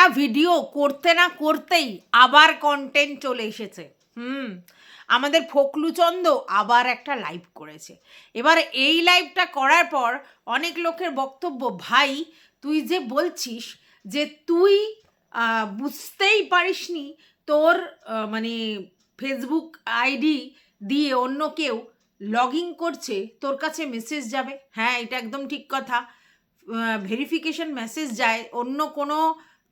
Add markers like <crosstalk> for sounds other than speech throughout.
একটা ভিডিও করতে না করতেই আবার কন্টেন্ট চলে এসেছে। হুম, আমাদের ফকলুচন্দ আবার একটা লাইভ করেছে। এবার এই লাইভটা করার পর অনেক লোকের বক্তব্য, ভাই, তুই যে বলছিস যে তুই বুঝতেই পারিসনি তোর মানে ফেসবুক আইডি দিয়ে অন্য কেউ লগ ইন করছে, তোর কাছে মেসেজ যাবে? হ্যাঁ এটা একদম ঠিক কথা। ভেরিফিকেশন মেসেজ যায়, অন্য কোনো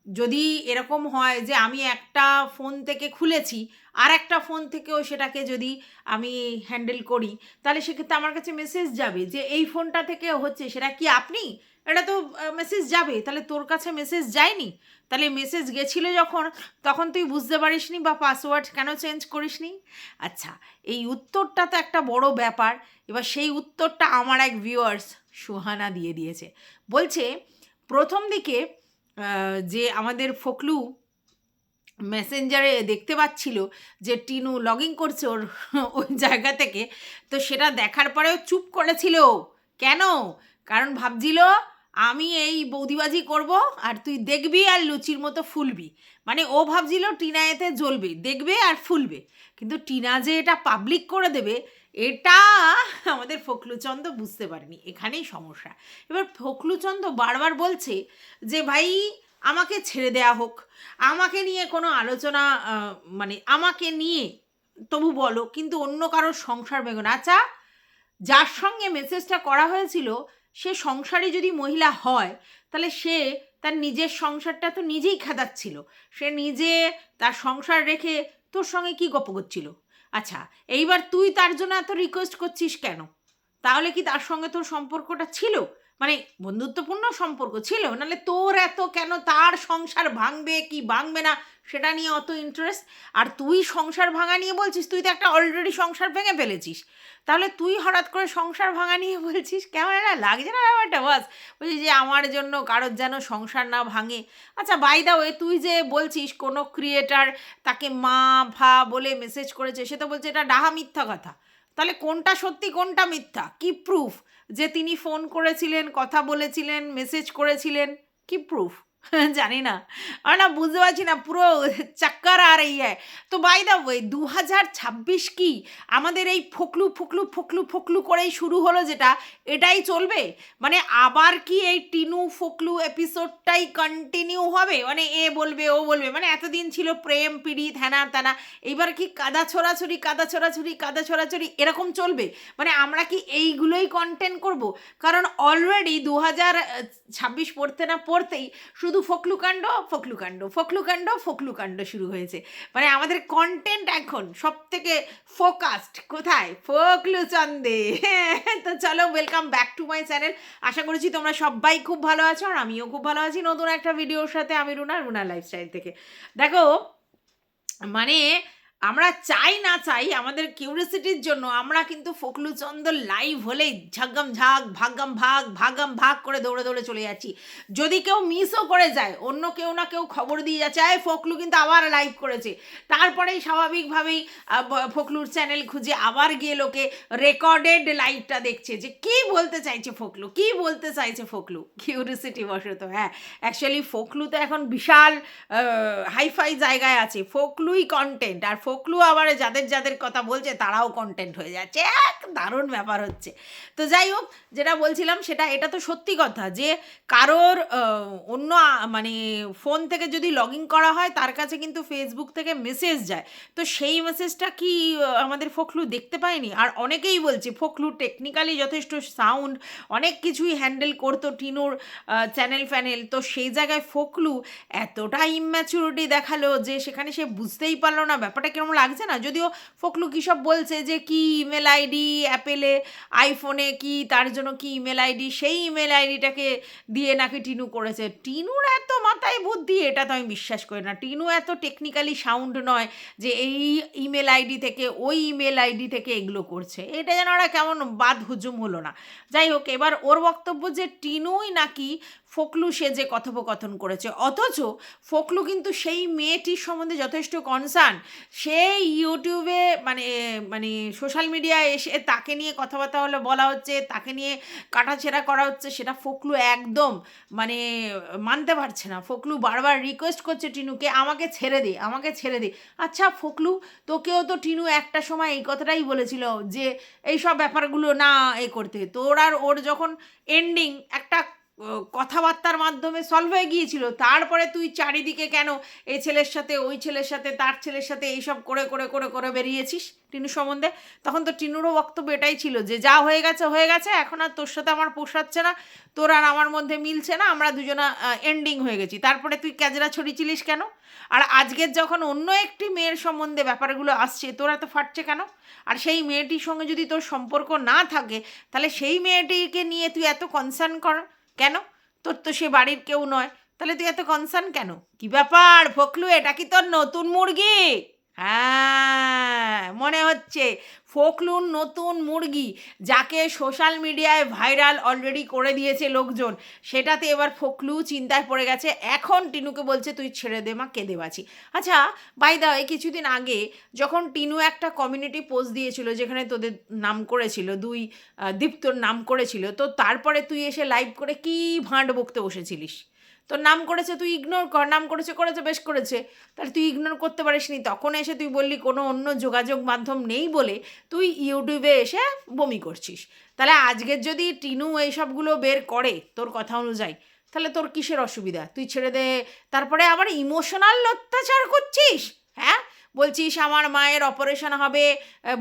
যদি এরকম হয় যে আমি একটা ফোন থেকে খুলেছি, আর একটা ফোন থেকেও সেটাকে যদি আমি হ্যান্ডেল করি, তাহলে সেক্ষেত্রে আমার কাছে মেসেজ যাবে যে এই ফোনটা থেকে হচ্ছে, সেটা কি আপনি? এটা তো মেসেজ যাবে, তাহলে তোর কাছে মেসেজ যায়নি? তাহলে মেসেজ গেছিল যখন, তখন তুই বুঝতে পারিসনি বা পাসওয়ার্ড কেন চেঞ্জ করিসনি? আচ্ছা এই উত্তরটা তো একটা বড় ব্যাপার। এবার সেই উত্তরটা আমার এক ভিউয়ার্স সুহানা দিয়ে দিয়েছে। বলছে, প্রথম দিকে যে আমাদের ফকলু মেসেঞ্জারে দেখতে পাচ্ছিল যে টিনু লগ করছে ওর, ওই জায়গা থেকে, তো সেটা দেখার পরেও চুপ করেছিল। কেন? কারণ ভাবছিল, আমি এই বৌদিবাজি করব আর তুই দেখবি আর লুচির মতো ফুলবি। মানে ও ভাবছিল টিনা এতে জ্বলবে, দেখবে আর ফুলবে। কিন্তু টিনা যে এটা পাবলিক করে দেবে এটা আমাদের ফখলুচন্দ বুঝতে পারেনি, এখানেই সমস্যা। এবার ফখলুচন্দ বারবার বলছে যে, ভাই, আমাকে ছেড়ে দেয়া হোক, আমাকে নিয়ে কোনো আলোচনা মানে আমাকে নিয়ে তবু বলো, কিন্তু অন্য কারোর সংসার ভেঙো না। আচ্ছা যার সঙ্গে মেসেজটা করা হয়েছিল, সে সংসারে যদি মহিলা হয়, তাহলে সে তার নিজের সংসারটা তো নিজেই খেদাচ্ছিল। সে নিজে তার সংসার রেখে তোর সঙ্গে কি গপ করছিল আচ্ছা এইবার তুই তার জন্য এত রিকোয়েস্ট করছিস কেন? তাহলে কি তার সঙ্গে তোর সম্পর্কটা ছিল? মানে বন্ধুত্বপূর্ণ সম্পর্ক ছিল, নাহলে তোর এত কেন তার সংসার ভাঙবে, কি ভাঙবে না, সেটা নিয়ে অত ইন্টারেস্ট আর তুই সংসার ভাঙা নিয়ে বলছিস, তুই তো একটা অলরেডি সংসার ভেঙে ফেলেছিস। তাহলে তুই হঠাৎ করে সংসার ভাঙা নিয়ে বলছিস, কেমন একটা লাগছে না ব্যাপারটা, বাস? বলছি যে আমার জন্য কারোর যেন সংসার না ভাঙে। আচ্ছা বাই দা ওয়ে তুই যে বলছিস, কোনো ক্রিয়েটার তাকে মা, ভা বলে মেসেজ করেছে, সে তো বলছে এটা ডাহা মিথ্যা কথা। তাহলে কোনটা সত্যি, কোনটা মিথ্যা? কি প্রুফ যে তিনি ফোন করেছিলেন, কথা বলেছিলেন মেসেজ করেছিলেন, কি প্রুফ <laughs> জানি না আর না, বুঝতে পারছি না, পুরো চাক্কার আর এই তো বাই দা ওয়ে দু হাজার ছাব্বিশ কি আমাদের এই ফকলু ফকলু ফকলু ফকলু করেই শুরু হলো যেটা, এটাই চলবে? মানে আবার কি এই টিনু ফকলু এপিসোডটাই কন্টিনিউ হবে? মানে এ বলবে, ও বলবে মানে এতদিন ছিল প্রেম, পীড়িত, হ্যানা ত্যানা, এইবার কি কাদা ছোড়াছড়ি কাদা ছোড়াছড়ি কাদা ছোড়াছড়ি, এরকম চলবে? মানে আমরা কি এইগুলোই কন্টেন্ট করব? কারণ অলরেডি দু হাজার ছাব্বিশ পড়তে না পড়তেই শুধু ফকলুকাণ্ড ফকলুকাণ্ড ফকলুকাণ্ড ফকলুকাণ্ড শুরু হয়েছে। মানে আমাদের কন্টেন্ট এখন সব থেকে ফোকাসড কোথায়? ফকলু চন্দে। <laughs> তো চলো welcome back to my channel আশা করছি তোমরা সবাই খুব ভালো আছো আর আমিও খুব ভালো আছি নতুন একটা ভিডিওর সাথে আমি রুনা রুনা লাইফস্টাইল থেকে। দেখো মানে আমরা চাই না চাই, আমাদের কিউরিয়াসিটির জন্য আমরা কিন্তু ফকলুচন্দ লাইভ হলেই ঝাগ্গাম ঝাগ ভাগ্গাম ভাগ ভাগাম ভাগ করে দৌড়ে দৌড়ে চলে যাচ্ছি। যদি কেউ মিসও করে যায়, অন্য কেউ না কেউ খবর দিয়ে যাচ্ছে আয় ফকলু কিন্তু আবার লাইভ করেছে। তারপরেই স্বাভাবিকভাবেই ফকলুর চ্যানেল খুঁজে আবার গিয়ে লোকে রেকর্ডেড লাইভটা দেখছে যে, কি বলতে চাইছে ফকলু কি বলতে চাইছে ফকলু কিউরিয়াসিটি বশত হ্যাঁ। অ্যাকচুয়ালি ফকলু তো এখন বিশাল হাইফাই জায়গায় আছে। ফকলুই কন্টেন্ট আর ফকলু আবার যাদের যাদের কথা বলছে, তারাও কন্টেন্ট হয়ে যাচ্ছে। এক দারুণ ব্যাপার হচ্ছে। তো যাই হোক, যেটা বলছিলাম সেটা, এটা তো সত্যি কথা যে কারোর অন্য মানে ফোন থেকে যদি লগ ইন করা হয়, তার কাছে কিন্তু ফেসবুক থেকে মেসেজ যায়। তো সেই মেসেজটা কি আমাদের ফোকলু দেখতে পায়নি? আর অনেকেই বলছে, ফকলু টেকনিক্যালি যথেষ্ট সাউন্ড অনেক কিছুই হ্যান্ডেল করতো টিনুর চ্যানেল ফ্যানেল। তো সেই জায়গায় ফোকলু এতটা ইম্যাচুরিটি দেখাল যে সেখানে সে বুঝতেই পারল না। ব্যাপারটা কীরকম লাগছে না? যদিও ফকলু কী সব বলছে যে, কি ইমেল আইডি অ্যাপেলে আইফোনে কি, তার জন্য কি ইমেল আইডি সেই ইমেল আইডিটাকে দিয়ে নাকি টিনু করেছে। টিনুর এত মাথায় বুদ্ধি, এটা তো আমি বিশ্বাস করি না। টিনু এত টেকনিক্যালি সাউন্ড নয় যে, এই ইমেল আইডি থেকে, ওই ইমেল আইডি থেকে এগুলো করছে। এটা যেন ওরা কেমন বাদ হুজুম হলো না। যাই হোক, এবার ওর বক্তব্য যে, টিনুই নাকি ফকলু সে যে কথোপকথন করেছে। অথচ ফকলু কিন্তু সেই মেয়েটির সম্বন্ধে যথেষ্ট কনসার্ন সেই ইউটিউবে মানে মানে সোশ্যাল মিডিয়ায় এসে তাকে নিয়ে কথাবার্তা হলে, বলা হচ্ছে, তাকে নিয়ে কাটাছেড়া করা হচ্ছে, সেটা ফকলু একদম মানে মানতে পারছে না। ফকলু বারবার রিকোয়েস্ট করছে, টিনুকে আমাকে ছেড়ে দে, আমাকে ছেড়ে দে। আচ্ছা ফকলু, তোকেও তো টিনু একটা সময় এই কথাটাই বলেছিল যে এই সব ব্যাপারগুলো না এ করতে। তোর আর ওর যখন এন্ডিং একটা কথাবার্তার মাধ্যমে সলভ হয়ে গিয়েছিল। তারপরে তুই চারিদিকে কেন এই ছেলের সাথে, ওই ছেলের সাথে, তার ছেলের সাথে এইসব করে করে করে করে বেরিয়েছিস টিনু সম্বন্ধে? তখন তো টিনুরও বক্তব্য এটাই ছিল যে, যা হয়ে গেছে হয়ে গেছে, এখন আর তোর সাথে আমার পোষাচ্ছে না, তোর আর আমার মধ্যে মিলছে না, আমরা দুজনা এন্ডিং হয়ে গেছি। তারপরে তুই ক্যাজরা ছড়িয়েছিলিস কেন? আর আজকের যখন অন্য একটি মেয়ের সম্বন্ধে ব্যাপারগুলো আসছে, তোর এত ফাটছে কেন? আর সেই মেয়েটির সঙ্গে যদি তোর সম্পর্ক না থাকে, তাহলে সেই মেয়েটিকে নিয়ে তুই এত কনসার্ন কর। কেন? তোর তো সে বাড়ির কেউ নয়। তাহলে তুই এত কনসার্ন কেন? কি ব্যাপার? ফকলু এটা কি তোর নতুন মুরগি? হ্যাঁ মনে হচ্ছে ফকলুর নতুন মুরগি যাকে সোশ্যাল মিডিয়ায় ভাইরাল অলরেডি করে দিয়েছে লোকজন। সেটাতে এবার ফকলু চিন্তায় পড়ে গেছে। এখন টিনুকে বলছে, তুই ছেড়ে দে মা, কেঁদে বাঁচি। আচ্ছা বাই দা এই কিছুদিন আগে যখন টিনু একটা কমিউনিটি পোস্ট দিয়েছিল, যেখানে তোদের নাম করেছিল, দুই দীপ্তর নাম করেছিল, তো তারপরে তুই এসে লাইভ করে কি ভাঁড় বকতে বসেছিলিস? তোর নাম করেছে, তুই ইগনোর কর, নাম করেছে করেছে, বেশ করেছে। তাহলে তুই ইগনোর করতে পারিস নি তখন এসে তুই বললি, কোনো অন্য যোগাযোগ মাধ্যম নেই বলে তুই ইউটিউবে এসে বমি করছিস। তাহলে আজকের যদি টিনু এইসবগুলো বের করে তোর কথা অনুযায়ী, তাহলে তোর কিসের অসুবিধা? তুই ছেড়ে দে, তারপরে আবার ইমোশনাল অত্যাচার করছিস? হ্যাঁ? বলছিস আমার মায়ের অপারেশন হবে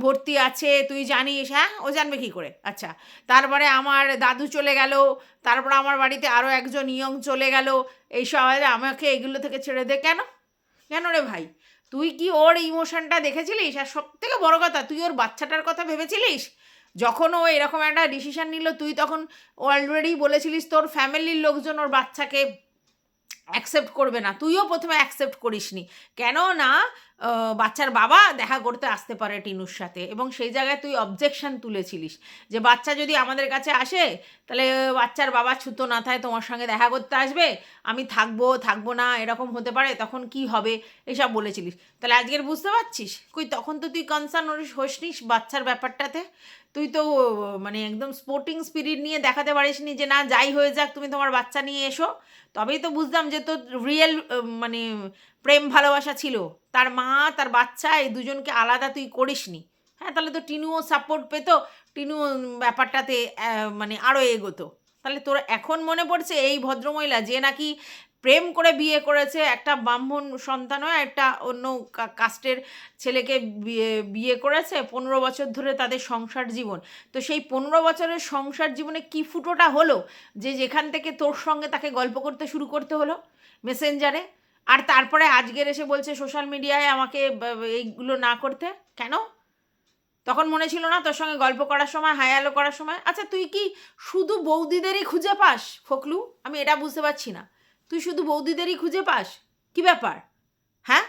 ভর্তি আছে, তুই জানিস হ্যাঁ? ও জানবে কী করে? আচ্ছা তারপরে আমার দাদু চলে গেল, তারপরে আমার বাড়িতে আরও একজন ইয়ং চলে গেল এইসব আমাকে এগুলো থেকে ছেড়ে দে, কেন? কেন রে ভাই? তুই কি ওর ইমোশনটা দেখেছিলিস? আর সব থেকে বড়ো কথা, তুই ওর বাচ্চাটার কথা ভেবেছিলিস? যখন ও এরকম একটা ডিসিশন নিল, তুই তখন অলরেডি বলেছিলিস তোর ফ্যামিলির লোকজন ওর বাচ্চাকে অ্যাকসেপ্ট করবে না। তুইও প্রথমে অ্যাকসেপ্ট করিসনি। কেন না বাচ্চার বাবা দেখা করতে আসতে পারে টিনুর সাথে এবং সেই জায়গায় তুই অবজেকশন তুলেছিলিস যে বাচ্চা যদি আমাদের কাছে আসে, তাহলে বাচ্চার বাবা ছুতো না থায় তোমার সঙ্গে দেখা করতে আসবে, আমি থাকব থাকব না, এরকম হতে পারে, তখন কি হবে? এসব বলেছিলিস। তাহলে আজকের বুঝতে পারছিস? কই, তখন তো তুই কনসার্ন হসনিস বাচ্চার ব্যাপারটাতে। তুই তো মানে একদম স্পোর্টিং স্পিরিট নিয়ে দেখাতে পারিস নি যে, না, যাই হয়ে যাক, তুমি তোমার বাচ্চা নিয়ে এসো। তবেই তো বুঝতাম যে, তোর রিয়েল মানে প্রেম ভালোবাসা ছিল। তার মা, তার বাচ্চা, এই দুজনকে আলাদা তুই করিস নি হ্যাঁ তাহলে তো টিনুও সাপোর্ট পেতো, টিনু ব্যাপারটাতে মানে আরও এগোতো। তাহলে তোর এখন মনে পড়ছে এই ভদ্রমহিলা যে নাকি প্রেম করে বিয়ে করেছে একটা ব্রাহ্মণ সন্তান হয়, একটা অন্য কাস্টের ছেলেকে বিয়ে করেছে পনেরো বছর ধরে তাদের সংসার জীবন। তো সেই পনেরো বছরের সংসার জীবনে কি ফুটোটা হলো? যে যেখান থেকে তোর সঙ্গে তাকে গল্প করতে শুরু করতে হলো মেসেঞ্জারে? আর তারপরে আজকের এসে বলছে সোশ্যাল মিডিয়ায় আমাকে এইগুলো না করতে? কেন? তখন মনে ছিল না তোর সঙ্গে গল্প করার সময় হাই আলো করার সময়। আচ্ছা তুই কি শুধু বৌদিদেরই খুঁজে পাস? ফকলু আমি এটা বুঝতে পারছি না। তুই শুধু বৌদিদেরই খুঁজে পাস? কি ব্যাপার? হ্যাঁ?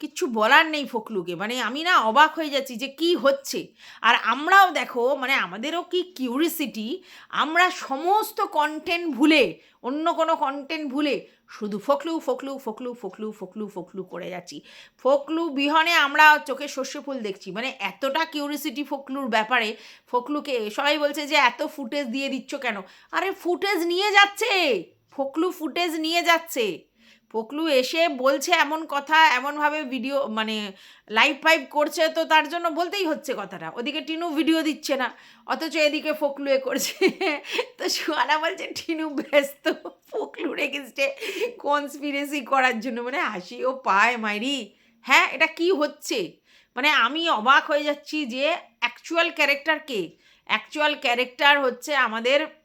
কিচ্ছু বলার নেই ফকলুকে। মানে আমি না অবাক হয়ে যাচ্ছি যে কি হচ্ছে। আর আমরাও দেখো মানে আমাদেরও কি কিউরিসিটি আমরা সমস্ত কন্টেন্ট ভুলে, অন্য কোনো কন্টেন্ট ভুলে শুধু ফকলু ফকলু ফকলু ফকলু ফকলু ফকলু করে যাচ্ছি। ফকলু বিহনে আমরা চোখে শস্য ফুল দেখছি। মানে এতটা কিউরিসিটি ফকলুর ব্যাপারে, ফকলুকে সবাই বলছে যে, এত ফুটেজ দিয়ে দিচ্ছ কেন? আরে ফুটেজ নিয়ে যাচ্ছে! ফকলু ফুটেজ নিয়ে যাচ্ছে! ফকলু এসে বলছে এমন কথা, এমনভাবে ভিডিও মানে লাইভ ফাইভ করছে, তো তার জন্য বলতেই হচ্ছে কথাটা। ওদিকে টিনু ভিডিও দিচ্ছে না, অথচ এদিকে ফকলু এ করছে। <laughs> তো সুয়ানা বলছে, টিনু, ব্যস্ত। ফকলুর এগেনস্টে কনস্পিরেসি করার জন্য। মানে হাসিও পায় মাইরি। হ্যাঁ এটা কি হচ্ছে? মানে আমি অবাক হয়ে যাচ্ছি যে অ্যাকচুয়াল ক্যারেক্টার কে? অ্যাকচুয়াল ক্যারেক্টার হচ্ছে আমাদের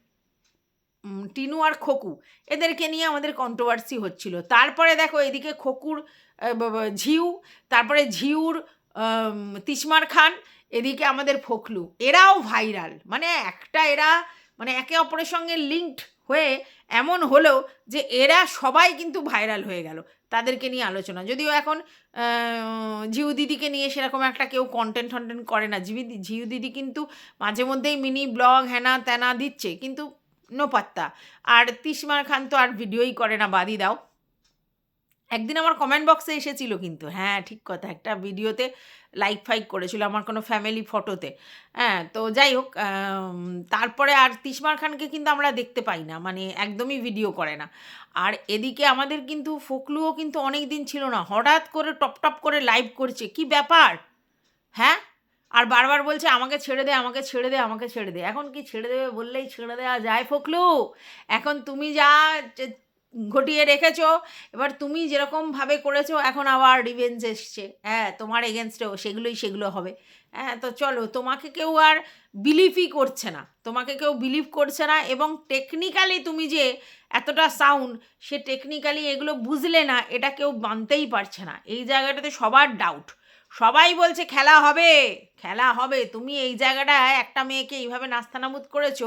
টিনু আর খোকু, এদেরকে নিয়ে আমাদের কন্ট্রোভার্সি হচ্ছিল। তারপরে দেখো এদিকে খোকুর ঝিউ, তারপরে ঝিউর তিসমার খান, এদিকে আমাদের ফখলু এরাও ভাইরাল মানে একটা এরা মানে একে অপরের সঙ্গে লিঙ্কড হয়ে এমন হলো যে এরা সবাই কিন্তু ভাইরাল হয়ে গেল। তাদেরকে নিয়ে আলোচনা। যদিও এখন ঝিউ দিদিকে নিয়ে সেরকম একটা কেউ কন্টেন্ট টন্টেন্ট করে না। ঝিউ দিদি কিন্তু মাঝে মধ্যেই মিনি ব্লগ হ্যানা ত্যানা দিচ্ছে। কিন্তু নো পাত্তা। আর তিসমার খান তো আর ভিডিওই করে না, বাদই দাও। একদিন আমার কমেন্ট বক্সে এসেছিল কিন্তু। হ্যাঁ ঠিক কথা। একটা ভিডিওতে লাইক ফাইক করেছিল আমার কোনো ফ্যামিলি ফটোতে হ্যাঁ তো যাই হোক তারপরে আর তিসমার খানকে কিন্তু আমরা দেখতে পাই না। মানে একদমই ভিডিও করে না। আর এদিকে আমাদের কিন্তু ফকলুও কিন্তু অনেক দিন ছিল না। হঠাৎ করে টপ টপ করে লাইভ করছে। কি ব্যাপার? হ্যাঁ? আর বারবার বলছে, আমাকে ছেড়ে দে, আমাকে ছেড়ে দে, আমাকে ছেড়ে দে। এখন কি ছেড়ে দেবে বললেই ছেড়ে দেওয়া যায় ফকলু? এখন তুমি যা ঘটিয়ে রেখেছো, এবার তুমি যেরকমভাবে করেছ, এখন আবার রিভেঞ্জ এসছে। হ্যাঁ তোমার এগেনস্টেও সেগুলোই সেগুলো হবে। হ্যাঁ তো চলো, তোমাকে কেউ আর বিলিভই করছে না। তোমাকে কেউ বিলিভ করছে না এবং টেকনিক্যালি তুমি যে এতটা সাউন্ড সে টেকনিক্যালি এগুলো বুঝলে না, এটা কেউ মানতেই পারছে না। এই জায়গাটাতে সবার ডাউট সবাই বলছে, খেলা হবে। খেলা হবে, তুমি এই জায়গাটায় একটা মেয়েকে এইভাবে নাস্তানাবুদ করেছ,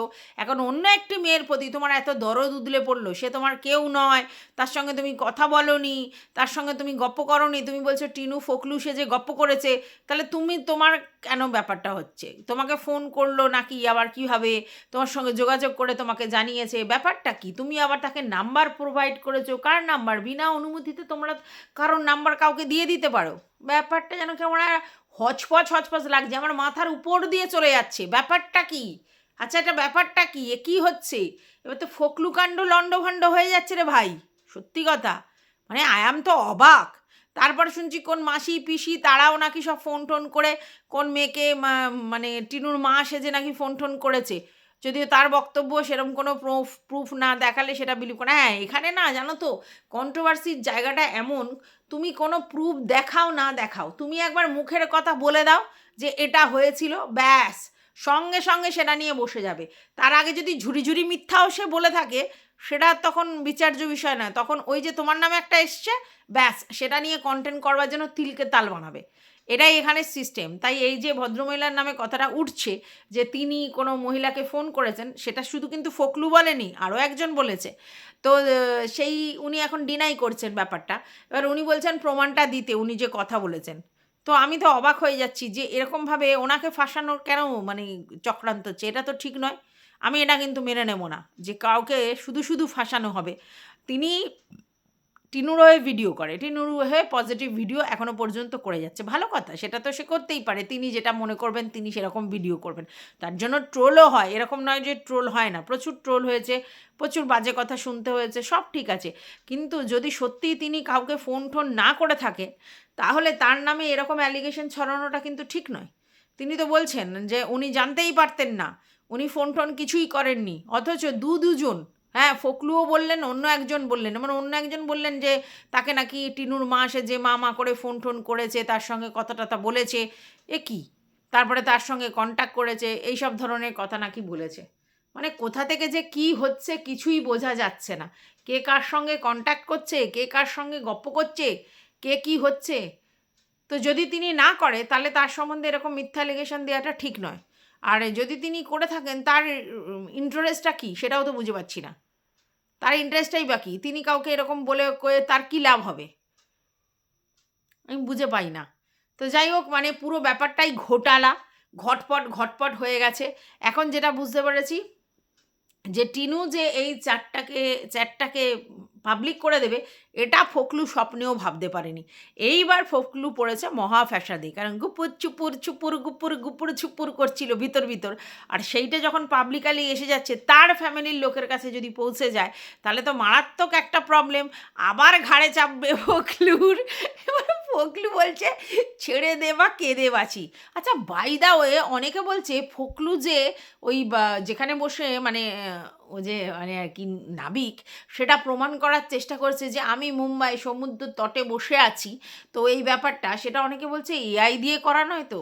এখন অন্য একটি মেয়ের প্রতি তোমার এত দরদ উদলে পড়ল, সে তোমার কেউ নয়, তার সঙ্গে তুমি কথা বলনি, তার সঙ্গে তুমি গপ্প করনি, তুমি বলছো, টিনু ফকলু সে যে গপ্প করেছে। তাহলে তুমি তোমার কেন ব্যাপারটা হচ্ছে? তোমাকে ফোন করল নাকি আবার কীভাবে? তোমার সঙ্গে যোগাযোগ করে তোমাকে জানিয়েছে, ব্যাপারটা কি? তুমি আবার তাকে নাম্বার প্রোভাইড করেছ, কার নাম্বার? বিনা অনুমতিতে তোমরা কারোর নাম্বার কাউকে দিয়ে দিতে পারো। ব্যাপারটা যেন কেমন হচপচ হচপচ লাগছে, আমার মাথার উপর দিয়ে চলে যাচ্ছে, ব্যাপারটা কি? আচ্ছা এটা ব্যাপারটা কি? এ কী হচ্ছে? এবার তো ফকলুকাণ্ড লণ্ডভণ্ড হয়ে যাচ্ছে রে ভাই, সত্যি কথা। মানে আয়াম তো অবাক। তারপর শুনছি কোন মাসি, পিসি তারাও নাকি সব ফোন টোন করে কোন মেয়েকে মানে টিনুর মা সেজে নাকি ফোন টোন করেছে। যদিও তার বক্তব্য সেরকম কোনো প্রুফ প্রুফ না দেখালে সেটা বিলিভ করে হ্যাঁ এখানে না, জানো তো কন্ট্রোভার্সির জায়গাটা এমন, তুমি কোনো প্রুফ দেখাও না দেখাও, তুমি একবার মুখের কথা বলে দাও যে এটা হয়েছিল, ব্যাস, সঙ্গে সঙ্গে সেটা নিয়ে বসে যাবে। তার আগে যদি ঝুড়ি ঝুড়ি মিথ্যাও সে বলে থাকে, সেটা তখন বিচার্য বিষয় নয়, তখন ওই যে তোমার নামে একটা এসছে, ব্যাস, সেটা নিয়ে কন্টেন্ট করবার জন্য তিলকে তাল বানাবে এটাই এখানে সিস্টেম তাই এই যে ভদ্রমহিলার নামে কথাটা উঠছে যে তিনি কোনো মহিলাকে ফোন করেছেন, সেটা শুধু কিন্তু ফকলু বলেনি, আরও একজন বলেছে। তো সেই উনি এখন ডিনাই করছেন ব্যাপারটা। এবার উনি বলছেন, প্রমাণটা দিতে। উনি যে কথা বলেছেন। তো আমি তো অবাক হয়ে যাচ্ছি যে এরকমভাবে ওনাকে ফাঁসানোর কেন মানে চক্রান্ত হচ্ছে? এটা তো ঠিক নয়। আমি এটা কিন্তু মেনে নেব না যে কাউকে শুধু শুধু ফাঁসানো হবে। তিনি টিনুর হয়ে ভিডিও করে। টিনুর হয়ে পজিটিভ ভিডিও এখনও পর্যন্ত করে যাচ্ছে। ভালো কথা, সেটা তো সে করতেই পারে। তিনি যেটা মনে করবেন, তিনি সেরকম ভিডিও করবেন। তার জন্য ট্রোলও হয়। এরকম নয় যে ট্রোল হয় না। প্রচুর ট্রোল হয়েছে, প্রচুর বাজে কথা শুনতে হয়েছে, সব ঠিক আছে। কিন্তু যদি সত্যিই তিনি কাউকে ফোন টোন না করে থাকে, তাহলে তার নামে এরকম অ্যালিগেশন ছড়ানোটা কিন্তু ঠিক নয়। তিনি তো বলছেন যে, উনি জানতেই পারতেন না। উনি ফোন টোন কিছুই করেননি। অথচ দু দুজন হ্যাঁ ফকলুও বললেন, অন্য একজন বললেন। মানে অন্য একজন বললেন যে, তাকে নাকি টিনুর মা সে যে মা মা করে ফোন টোন করেছে, তার সঙ্গে কথা টথা বলেছে, এ কি? তারপরে তার সঙ্গে কন্ট্যাক্ট করেছে এই সব ধরনের কথা নাকি বলেছে। মানে কোথা থেকে যে কি হচ্ছে কিছুই বোঝা যাচ্ছে না। কে কার সঙ্গে কন্ট্যাক্ট করছে, কে কার সঙ্গে গপ্প করছে, কে কি হচ্ছে? তো যদি তিনি না করে, তাহলে তার সম্বন্ধে এরকম মিথ্যা লিগেশন দেওয়াটা ঠিক নয়। আর যদি তিনি করে থাকেন, তার ইন্টারেস্টটা কী? সেটাও তো বুঝে পাচ্ছি না। তার ইন্টারেস্টটাই বা কী? তিনি কাউকে এরকম বলে কয়ে তার কী লাভ হবে? আমি বুঝে পাই না। তো যাই হোক মানে পুরো ব্যাপারটাই ঘোটালা, ঘটপট ঘটপট হয়ে গেছে। এখন যেটা বুঝতে পেরেছি যে টিনু যে এই চ্যাটটাকে চ্যাটটাকে পাবলিক করে দেবে, এটা ফকলু স্বপ্নেও ভাবতে পারেনি। এইবার ফকলু পড়েছে মহা ফ্যাসাদে, কারণ গুপুর চুপুর চুপুর, গুপুর গুপুর চুপুর করছিল ভিতর ভিতর। আর সেইটা যখন পাবলিকালি এসে যাচ্ছে, তার ফ্যামিলির লোকের কাছে যদি পৌঁছে যায়, তাহলে তো মারাত্মক একটা প্রবলেম আবার ঘাড়ে চাপবে ফকলুর। এবার ফকলু বলছে, ছেড়ে দে বা কেঁদে বাঁচি। আচ্ছা বাইদা ওয়ে অনেকে বলছে ফকলু যে ওই যেখানে বসে মানে ও যে মানে আর কি নাবিক, সেটা প্রমাণ করার চেষ্টা করছে যে আমি মুম্বাই সমুদ্র তটে বসে আছি। তো এই ব্যাপারটা, সেটা অনেকে বলছে এআই দিয়ে করা নয় তো?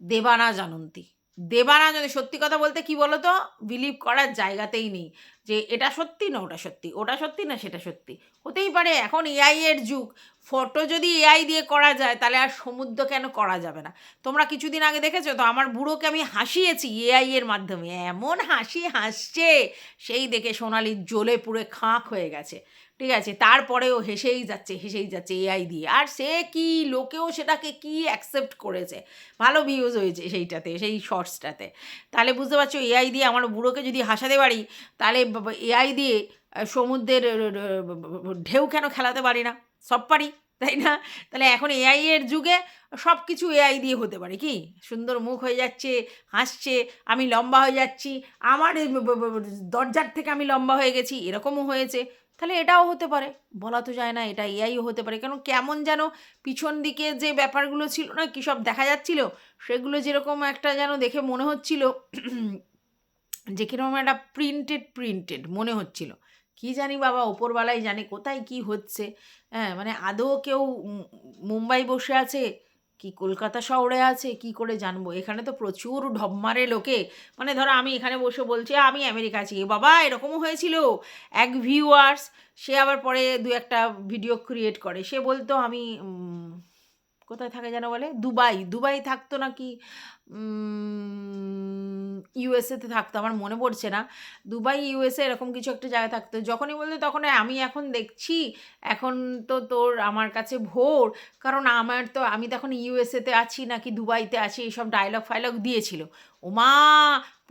দেবানা জানন্তী দেবানা জানে সত্যি কথা বলতে কি বলো তো বিলিভ করার জায়গাতেই নেই যে এটা সত্যি না ওটা সত্যি। ওটা সত্যি না সেটা সত্যি। হতেই পারে এখন এআই এর যুগ। ফটো যদি এআই দিয়ে করা যায়, তাহলে আর সমুদ্র কেন করা যাবে না? তোমরা কিছুদিন আগে দেখেছ তো, আমার বুড়োকে আমি হাসিয়েছি এআই এর মাধ্যমে। এমন হাসি হাসছে, সেই দেখে সোনালি জ্বলে পুড়ে খাঁক হয়ে গেছে। ঠিক আছে? তারপরেও হেসেই যাচ্ছে হেসেই যাচ্ছে এআই দিয়ে। আর সে কি লোকেও সেটাকে কি অ্যাকসেপ্ট করেছে? ভালো ভিউজ হয়েছে সেইটাতে, সেই শর্টসটাতে তাহলে বুঝতে পারছ এআই দিয়ে আমার বুড়োকে যদি হাসাতে পারি, তাহলে এআই দিয়ে সমুদ্রের ঢেউ কেন খেলাতে পারি না? সব পারি, তাই না? তাহলে এখন এআই এর যুগে সব কিছু এআই দিয়ে হতে পারে কি? সুন্দর মুখ হয়ে যাচ্ছে, হাসছে, আমি লম্বা হয়ে যাচ্ছি, আমার দরজার থেকে আমি লম্বা হয়ে গেছি, এরকমও হয়েছে। তাহলে এটাও হতে পারে। বলা তো যায় না, এটা এআইও হতে পারে। কারণ কেমন যেন পিছন দিকে যে ব্যাপারগুলো ছিল না, কী সব দেখা যাচ্ছিল, সেগুলো যেরকম একটা যেন দেখে মনে হচ্ছিল, যে কীরকম একটা প্রিন্টেড প্রিন্টেড মনে হচ্ছিল। কি জানি বাবা ওপরবেলায় জানে কোথায় কি হচ্ছে। হ্যাঁ মানে আদৌ কেউ মুম্বাই বসে আছে কি কলকাতা শহরে আছে? কি করে জানব? এখানে তো প্রচুর ঢবমারে লোকে। মানে ধরো আমি এখানে বসে বলছি, আমি আমেরিকা আছি। বাবা, এরকমও হয়েছিল? এক ভিউয়ার্স সে আবার পরে দু একটা ভিডিও ক্রিয়েট করে। সে বলতো, আমি কোথায় থাকে যেন বলে? দুবাই। দুবাই থাকতো নাকি? ইউএসএতে থাকতো, আমার মনে পড়ছে না। দুবাই ইউএসএ এরকম কিছু একটা জায়গায় থাকতো। যখনই বলতো তখন আমি এখন দেখছি, এখন তো তোর আমার কাছে ভোর। কারণ আমার তো, আমি তখন ইউএসএতে আছি নাকি দুবাইতে আছি, এইসব ডায়লগ ফাইলগ দিয়েছিল। ওমা,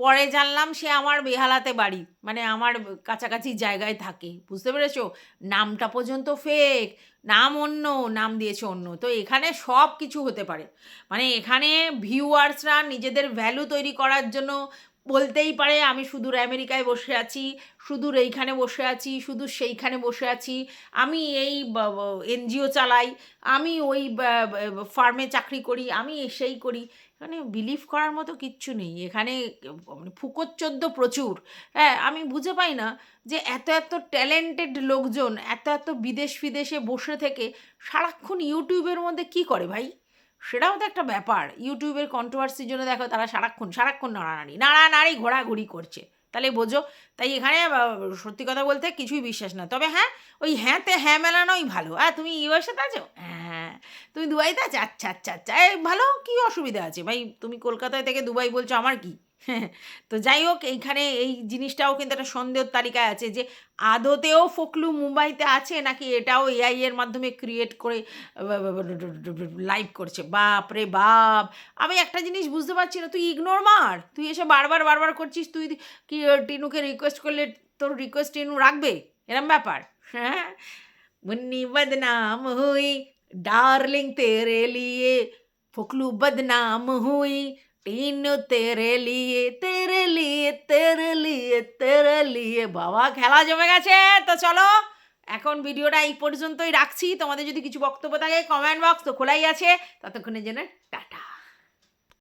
পরে জানলাম সে আমার বেহালাতে বাড়ি মানে আমার কাছাকাছি জায়গায় থাকে, বুঝতে পেরেছ? নামটা পর্যন্ত ফেক নাম অন্য, নাম দিয়েছে অন্য, তো এখানে সব কিছু হতে পারে। মানে এখানে ভিউয়ার্সরা নিজেদের ভ্যালু তৈরি করার জন্য বলতেই পারে, আমি সুদূর আমেরিকায় বসে আছি, সুদূর এইখানে বসে আছি শুধু সেইখানে বসে আছি, আমি এই এনজিও চালাই, আমি ওই ফার্মে চাকরি করি, আমি সেই করি। এখানে বিলিভ করার মতো কিচ্ছু নেই। এখানে মানে ফুকোচ্চোদ্দ প্রচুর। হ্যাঁ আমি বুঝে পাই না যে এত এত ট্যালেন্টেড লোকজন, এত এত বিদেশ বিদেশে বসে থেকে সারাক্ষণ ইউটিউবের মধ্যে কি করে ভাই? সেটাও তো একটা ব্যাপার। ইউটিউবের কন্ট্রোভার্সির জন্য দেখো তারা সারাক্ষণ সারাক্ষণ নাড়ানাড়ি নাড়ানাড়ি, ঘোরাঘুরি করছে। তাহলে বোঝো। তাই এখানে সত্যি কথা বলতে কিছুই বিশ্বাস না। তবে হ্যাঁ ওই হ্যাঁতে হ্যাঁ মেলানোই ভালো। আর তুমি ইউএসএতে আছো? হ্যাঁ। তুমি দুবাইতে আছো? আচ্ছা আচ্ছা আচ্ছা। ভালো, কী অসুবিধা আছে? ভাই, তুমি কলকাতায় থেকে দুবাই বলছো, আমার কি? <laughs> তো যাই হোক, এইখানে এই জিনিসটাও কিন্তু একটা সন্দেহের তালিকায় আছে যে আদতেও ফকলু মুম্বাইতে আছে নাকি এটাও এআই এর মাধ্যমে ক্রিয়েট করে লাইভ করছে? বাপ রে বাপ! আমি একটা জিনিস বুঝতে পারছি না, তুই ইগনোর মার। তুই এসে বারবার বারবার করছিস, তুই কি, টিনুকে রিকোয়েস্ট করলে তোর রিকোয়েস্ট টিনু রাখবে? এরম ব্যাপার। হ্যাঁ? বদনাম হুই ডার্লিং তেরে লিয়ে ফকলু বদনাম হুই টিনু তেরে লিয়ে তেরে লিয়ে তেরে লিয়ে তেরে লিয়ে বাবা খেলা জমে গেছে, তো চলো। এখন ভিডিওটা এই পর্যন্তই রাখছি। তোমাদের যদি কিছু বক্তব্য থাকে কমেন্ট বক্স তো খোলাই আছে। ততক্ষণের জন্য